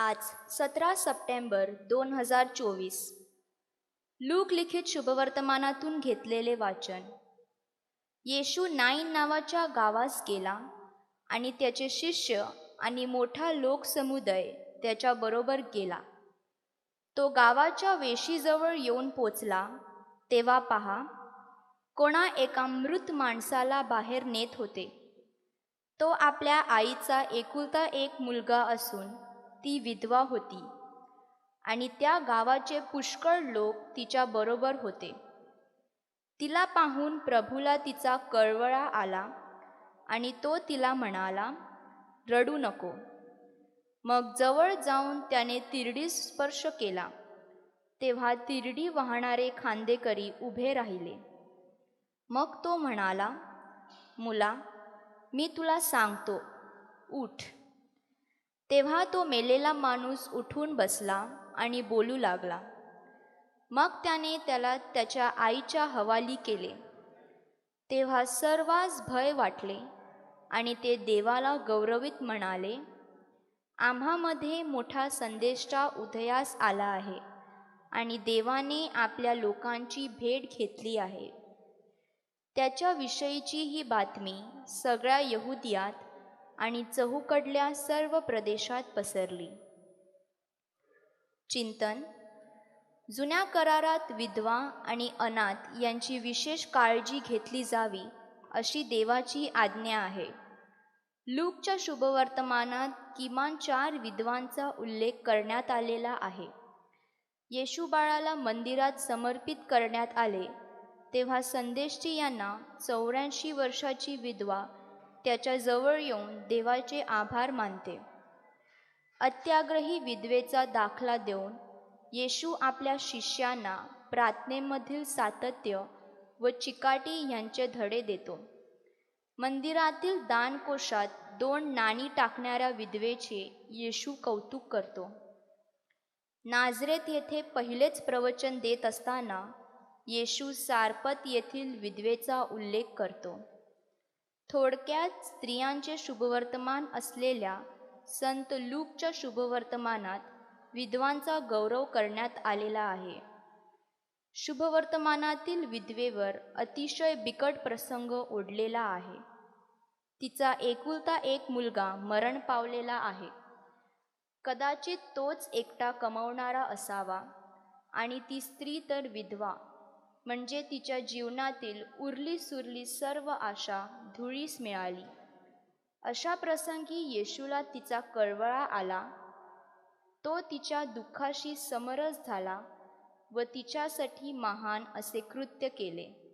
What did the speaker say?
आज सतरा सप्टेंबर दोन हजार चोवीस. लूक लिखित शुभवर्तमानातून घेतलेले वाचन. येशू नाईन नावाच्या गावास गेला आणि त्याचे शिष्य आणि मोठा लोकसमुदाय त्याच्याबरोबर गेला. तो गावाच्या वेशीजवळ येऊन पोचला तेव्हा पहा कोणा एका मृत माणसाला बाहेर नेत होते. तो आपल्या आईचा एकुलता एक मुलगा असून ती विधवा होती. आणि त्या गावाचे पुष्कळ लोक तिच्या बरोबर होते. तिला पाहून प्रभूला तिचा कळवळा आला आणि तो तिला म्हणाला रडू नको. मग जवळ जाऊन त्याने तिरडीस स्पर्श केला. तेव्हा तिरडी वाहणारे खांदेकरी उभे राहिले. मग तो म्हणाला मुला मी तुला सांगतो. उठ. तेव्हा तो मेलेला माणूस उठून बसला आणि बोलू लागला. मग त्याने त्याला त्याच्या आईच्या हवाली केले. तेव्हा सर्वांस भय वाटले आणि ते देवाला गौरवित म्हणाले आम्हामध्ये मोठा संदेष्टा उदयास आला आहे आणि देवाने आपल्या लोकांची भेट घेतली आहे. त्याच्याविषयीची ही बातमी सगळ्या यहुदियात आणि चहूकडल्या सर्व प्रदेशात पसरली. चिंतन. जुन्या करारात विधवा आणि अनाथ यांची विशेष काळजी घेतली जावी अशी देवाची आज्ञा आहे. लूकच्या शुभवर्तमानात किमान चार विधवांचा उल्लेख करण्यात आलेला आहे. येशू बाळाला मंदिरात समर्पित करण्यात आले तेव्हा संदेशजी यांना चौऱ्याऐंशी वर्षाची विधवा त्याच्याजवळ येऊन देवाचे आभार मानते. अत्याग्रही विधवेचा दाखला देऊन येशू आपल्या शिष्यांना प्रार्थनेमधील सातत्य व चिकाटी यांचे धडे देतो. मंदिरातील दानकोशात दोन नाणी टाकणाऱ्या विधवेचे येशू कौतुक करतो. नाझरेत येथे पहिलेच प्रवचन देत असताना येशू सारपत येथील विधवेचा उल्लेख करतो. थोडक्यात स्त्रियांचे शुभवर्तमान असलेल्या संत लूकच्या शुभवर्तमानात विधवांचा गौरव करण्यात आलेला आहे. शुभवर्तमानातील विधवेवर अतिशय बिकट प्रसंग ओढलेला आहे. तिचा एकुलता एक मुलगा मरण पावलेला आहे. कदाचित तोच एकटा कमावणारा असावा आणि ती स्त्री तर विधवा. म्हणजे तिच्या जीवनातील उरली सुरली सर्व आशा धुळीस मिळाली. अशा प्रसंगी येशूला तिचा कळवळा आला. तो तिच्या दुःखाशी समरस झाला व तिच्यासाठी महान असे कृत्य केले.